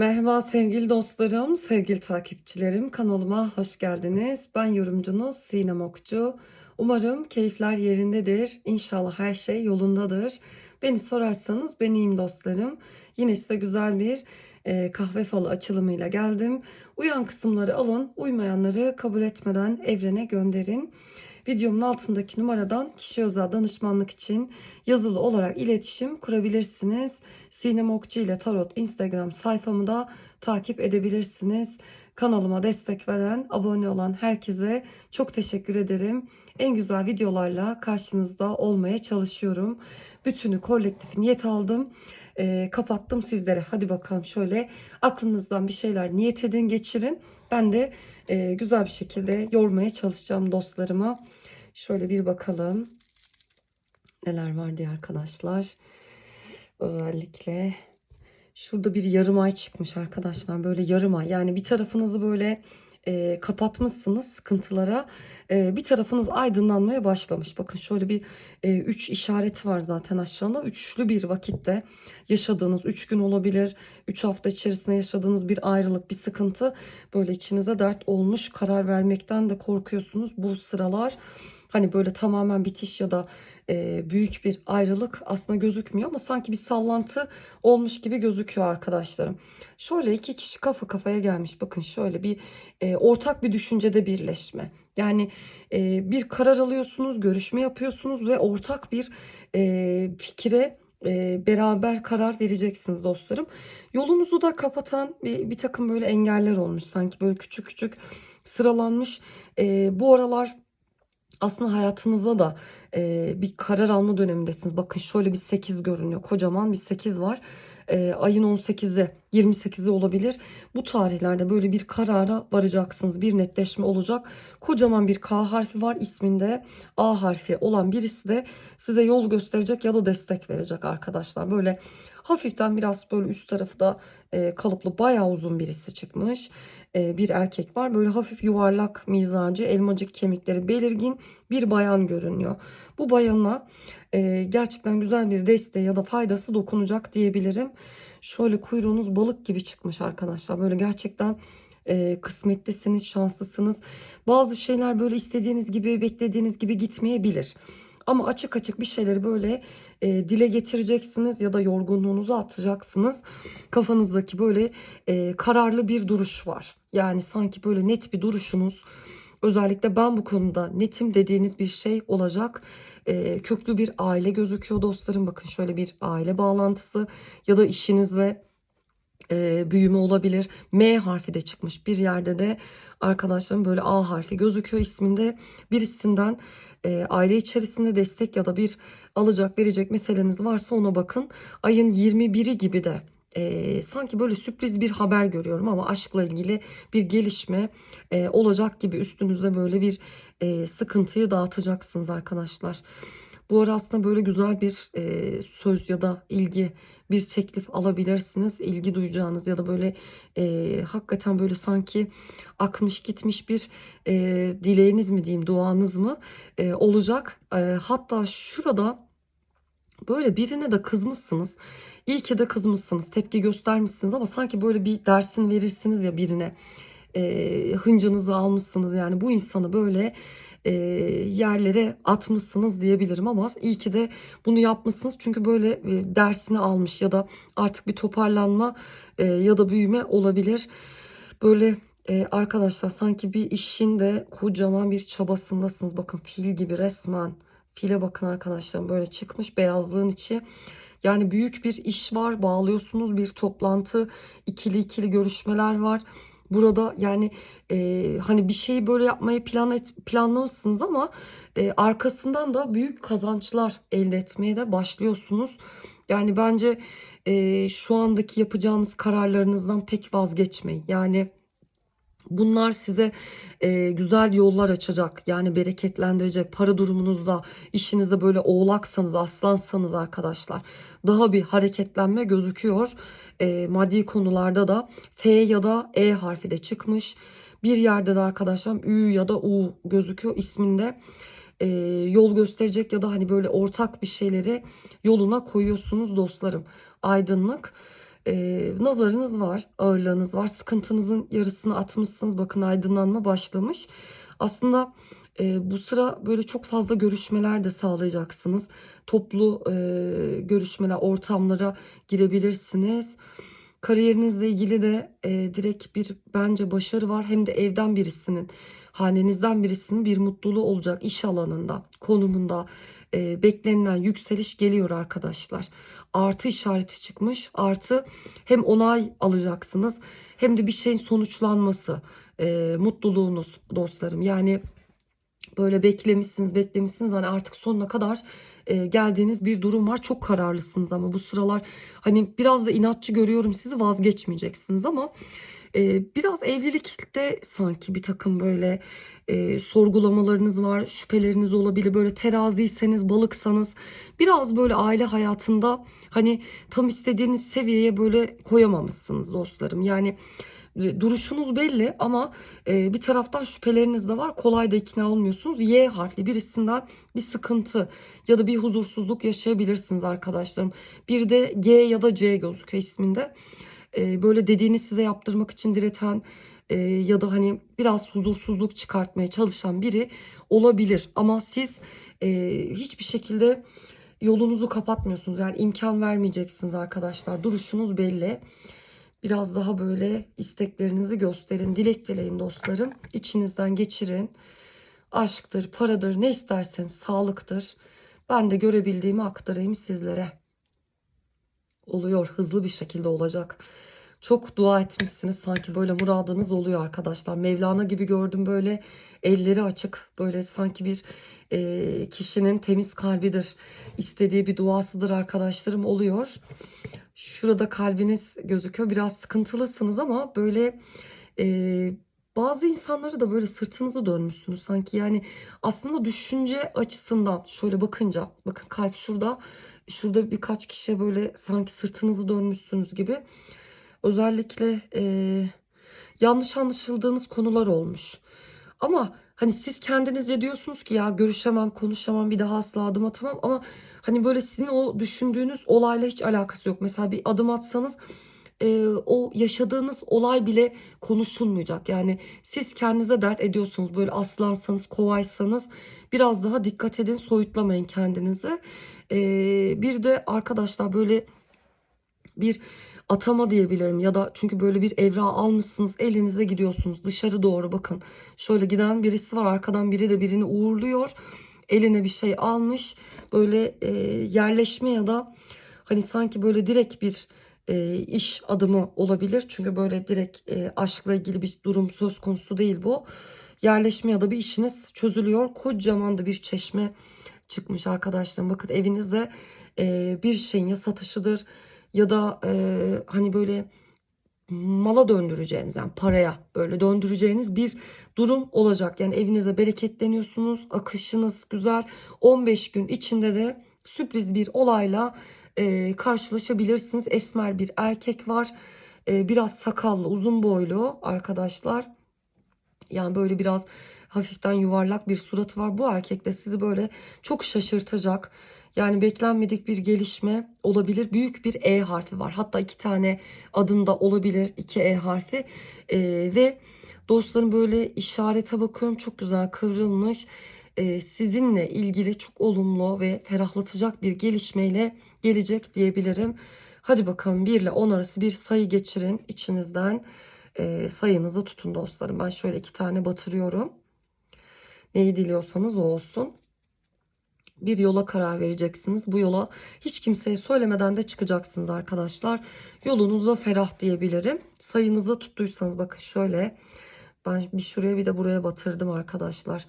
Merhaba sevgili dostlarım, sevgili takipçilerim. Kanalıma hoş geldiniz. Ben yorumcunuz Sinem Okçu. Umarım keyifler yerindedir. İnşallah her şey yolundadır. Beni sorarsanız ben iyiyim dostlarım. Yine size güzel bir e, kahve falı açılımıyla geldim. Uyan kısımları alın, uymayanları kabul etmeden evrene gönderin. Videomun altındaki numaradan kişi özel danışmanlık için yazılı olarak iletişim kurabilirsiniz. Sinem Okçu ile Tarot Instagram sayfamı da takip edebilirsiniz. Kanalıma destek veren, abone olan herkese çok teşekkür ederim. En güzel videolarla karşınızda olmaya çalışıyorum. Bütünü kolektif niyet aldım. Ee, kapattım sizlere. Hadi bakalım şöyle aklınızdan bir şeyler niyet edin geçirin. Ben de e, güzel bir şekilde yormaya çalışacağım dostlarıma. Şöyle bir bakalım neler var diye arkadaşlar. Özellikle şurada bir yarım ay çıkmış arkadaşlar. Böyle yarım ay yani bir tarafınızı böyle e, kapatmışsınız sıkıntılara. E, bir tarafınız aydınlanmaya başlamış. Bakın şöyle bir e, üç işareti var zaten aşağıda. Üçlü bir vakitte yaşadığınız üç gün olabilir. Üç hafta içerisinde yaşadığınız bir ayrılık, bir sıkıntı. Böyle içinize dert olmuş. Karar vermekten de korkuyorsunuz bu sıralar. Hani böyle tamamen bitiş ya da e, büyük bir ayrılık aslında gözükmüyor ama sanki bir sallantı olmuş gibi gözüküyor arkadaşlarım. Şöyle iki kişi kafa kafaya gelmiş. Bakın şöyle bir e, ortak bir düşüncede birleşme. Yani e, bir karar alıyorsunuz, görüşme yapıyorsunuz ve ortak bir e, fikire e, beraber karar vereceksiniz dostlarım. Yolunuzu da kapatan bir, bir takım böyle engeller olmuş sanki böyle küçük küçük sıralanmış. E, bu aralar aslında hayatınızda da e, bir karar alma dönemindesiniz. Bakın şöyle bir 8 görünüyor. Kocaman bir 8 var. E, ayın 18'i 28'i olabilir. Bu tarihlerde böyle bir karara varacaksınız. Bir netleşme olacak. Kocaman bir K harfi var isminde. A harfi olan birisi de size yol gösterecek ya da destek verecek arkadaşlar. Böyle hafiften biraz böyle üst tarafı da e, kalıplı bayağı uzun birisi çıkmış. E, bir erkek var. Böyle hafif yuvarlak mizacı, elmacık kemikleri belirgin bir bayan görünüyor. Bu bayana e, gerçekten güzel bir desteği ya da faydası dokunacak diyebilirim. Şöyle kuyruğunuz balık gibi çıkmış arkadaşlar. Böyle gerçekten e, kısmetlisiniz, şanslısınız. Bazı şeyler böyle istediğiniz gibi, beklediğiniz gibi gitmeyebilir. Ama açık açık bir şeyleri böyle e, dile getireceksiniz ya da yorgunluğunuzu atacaksınız. Kafanızdaki böyle e, kararlı bir duruş var. Yani sanki böyle net bir duruşunuz. Özellikle ben bu konuda netim dediğiniz bir şey olacak. E, köklü bir aile gözüküyor dostlarım. Bakın şöyle bir aile bağlantısı ya da işinizle e, büyüme olabilir. M harfi de çıkmış bir yerde de arkadaşlarım böyle A harfi gözüküyor isminde birisinden e, aile içerisinde destek ya da bir alacak verecek meseleniz varsa ona bakın. Ayın 21'i gibi de e, sanki böyle sürpriz bir haber görüyorum ama aşkla ilgili bir gelişme e, olacak gibi üstünüzde böyle bir e, sıkıntıyı dağıtacaksınız arkadaşlar. Bu ara aslında böyle güzel bir e, söz ya da ilgi bir teklif alabilirsiniz. İlgi duyacağınız ya da böyle e, hakikaten böyle sanki akmış gitmiş bir e, dileğiniz mi diyeyim duanız mı e, olacak. E, hatta şurada böyle birine de kızmışsınız. İyi ki de kızmışsınız. Tepki göstermişsiniz ama sanki böyle bir dersin verirsiniz ya birine. E, hıncınızı almışsınız yani bu insanı böyle e, yerlere atmışsınız diyebilirim ama iyi ki de bunu yapmışsınız çünkü böyle e, dersini almış ya da artık bir toparlanma e, ya da büyüme olabilir. Böyle e, arkadaşlar sanki bir işin de kocaman bir çabasındasınız. Bakın fil gibi resmen. File bakın arkadaşlar böyle çıkmış beyazlığın içi. Yani büyük bir iş var bağlıyorsunuz bir toplantı ikili ikili görüşmeler var. Burada yani e, hani bir şeyi böyle yapmayı plan et, planlamışsınız ama e, arkasından da büyük kazançlar elde etmeye de başlıyorsunuz. Yani bence e, şu andaki yapacağınız kararlarınızdan pek vazgeçmeyin. Yani Bunlar size e, güzel yollar açacak. Yani bereketlendirecek. Para durumunuzda işinizde böyle oğlaksanız aslansanız arkadaşlar. Daha bir hareketlenme gözüküyor. E, maddi konularda da F ya da E harfi de çıkmış. Bir yerde de arkadaşlar Ü ya da U gözüküyor isminde. E, yol gösterecek ya da hani böyle ortak bir şeyleri yoluna koyuyorsunuz dostlarım. Aydınlık e, nazarınız var, ağırlığınız var. Sıkıntınızın yarısını atmışsınız. Bakın aydınlanma başlamış. Aslında e, bu sıra böyle çok fazla görüşmeler de sağlayacaksınız. Toplu e, görüşmeler, ortamlara girebilirsiniz. Kariyerinizle ilgili de e, direkt bir bence başarı var. Hem de evden birisinin, hanenizden birisinin bir mutluluğu olacak iş alanında, konumunda e, beklenilen yükseliş geliyor arkadaşlar. Artı işareti çıkmış. Artı hem onay alacaksınız hem de bir şeyin sonuçlanması, e, mutluluğunuz dostlarım. Yani böyle beklemişsiniz beklemişsiniz. Hani artık sonuna kadar e, geldiğiniz bir durum var. Çok kararlısınız ama bu sıralar hani biraz da inatçı görüyorum sizi vazgeçmeyeceksiniz ama e, biraz evlilikte sanki bir takım böyle e, sorgulamalarınız var şüpheleriniz olabilir. Böyle teraziyseniz balıksanız biraz böyle aile hayatında hani tam istediğiniz seviyeye böyle koyamamışsınız dostlarım. Yani duruşunuz belli ama e, bir taraftan şüpheleriniz de var. Kolay da ikna olmuyorsunuz. Y harfli birisinden bir sıkıntı ya da bir huzursuzluk yaşayabilirsiniz arkadaşlarım. Bir de G ya da C gözüküyor isminde. E, böyle dediğini size yaptırmak için direten e, ya da hani biraz huzursuzluk çıkartmaya çalışan biri olabilir. Ama siz e, hiçbir şekilde yolunuzu kapatmıyorsunuz. Yani imkan vermeyeceksiniz arkadaşlar. Duruşunuz belli. Biraz daha böyle isteklerinizi gösterin. Dilek dileyin dostlarım. İçinizden geçirin. Aşktır, paradır, ne isterseniz sağlıktır. Ben de görebildiğimi aktarayım sizlere. Oluyor, hızlı bir şekilde olacak. Çok dua etmişsiniz sanki böyle muradınız oluyor arkadaşlar. Mevlana gibi gördüm böyle elleri açık böyle sanki bir e, kişinin temiz kalbidir. istediği bir duasıdır arkadaşlarım oluyor. Şurada kalbiniz gözüküyor. Biraz sıkıntılısınız ama böyle e, bazı insanları da böyle sırtınızı dönmüşsünüz sanki. Yani aslında düşünce açısından şöyle bakınca bakın kalp şurada. Şurada birkaç kişiye böyle sanki sırtınızı dönmüşsünüz gibi. Özellikle e, yanlış anlaşıldığınız konular olmuş. Ama hani siz kendinizce diyorsunuz ki ya görüşemem, konuşamam, bir daha asla adım atamam ama hani böyle sizin o düşündüğünüz olayla hiç alakası yok. Mesela bir adım atsanız e, o yaşadığınız olay bile konuşulmayacak. Yani siz kendinize dert ediyorsunuz. Böyle aslansanız, kovaysanız biraz daha dikkat edin, soyutlamayın kendinizi. E, bir de arkadaşlar böyle bir atama diyebilirim ya da çünkü böyle bir evra almışsınız elinize gidiyorsunuz dışarı doğru bakın. Şöyle giden birisi var arkadan biri de birini uğurluyor eline bir şey almış böyle e, yerleşme ya da hani sanki böyle direkt bir e, iş adımı olabilir. Çünkü böyle direkt e, aşkla ilgili bir durum söz konusu değil bu. Yerleşme ya da bir işiniz çözülüyor. Kocaman da bir çeşme çıkmış arkadaşlarım. Bakın evinizde e, bir şeyin ya satışıdır ya da e, hani böyle mala döndüreceğiniz yani paraya böyle döndüreceğiniz bir durum olacak. Yani evinize bereketleniyorsunuz, akışınız güzel. 15 gün içinde de sürpriz bir olayla e, karşılaşabilirsiniz. Esmer bir erkek var. E, biraz sakallı, uzun boylu arkadaşlar. Yani böyle biraz hafiften yuvarlak bir suratı var. Bu erkek de sizi böyle çok şaşırtacak. Yani beklenmedik bir gelişme olabilir. Büyük bir E harfi var. Hatta iki tane adında olabilir iki E harfi. Ee, ve dostlarım böyle işarete bakıyorum çok güzel kıvrılmış. Ee, sizinle ilgili çok olumlu ve ferahlatacak bir gelişmeyle gelecek diyebilirim. Hadi bakalım 1 ile 10 arası bir sayı geçirin içinizden. E, sayınızı tutun dostlarım. Ben şöyle iki tane batırıyorum. Neyi diliyorsanız o olsun bir yola karar vereceksiniz. Bu yola hiç kimseye söylemeden de çıkacaksınız arkadaşlar. Yolunuzda ferah diyebilirim. Sayınızda tuttuysanız bakın şöyle. Ben bir şuraya bir de buraya batırdım arkadaşlar.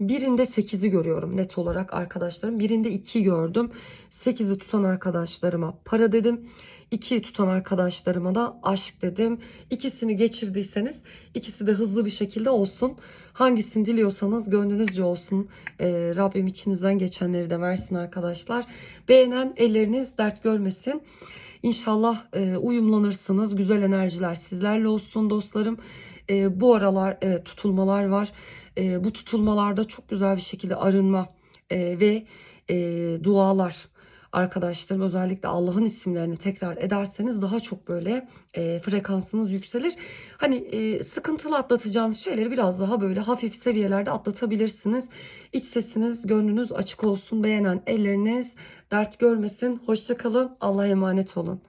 Birinde 8'i görüyorum net olarak arkadaşlarım. Birinde 2 gördüm. 8'i tutan arkadaşlarıma para dedim. 2'yi tutan arkadaşlarıma da aşk dedim. İkisini geçirdiyseniz ikisi de hızlı bir şekilde olsun. Hangisini diliyorsanız gönlünüzce olsun. Ee, Rabbim içinizden geçenleri de versin arkadaşlar. Beğenen elleriniz dert görmesin. İnşallah e, uyumlanırsınız. Güzel enerjiler sizlerle olsun dostlarım. E, bu aralar e, tutulmalar var. E, bu tutulmalarda çok güzel bir şekilde arınma e, ve e, dualar arkadaşlarım özellikle Allah'ın isimlerini tekrar ederseniz daha çok böyle e, frekansınız yükselir. Hani e, sıkıntılı atlatacağınız şeyleri biraz daha böyle hafif seviyelerde atlatabilirsiniz. İç sesiniz, gönlünüz açık olsun. Beğenen elleriniz dert görmesin. Hoşçakalın. Allah'a emanet olun.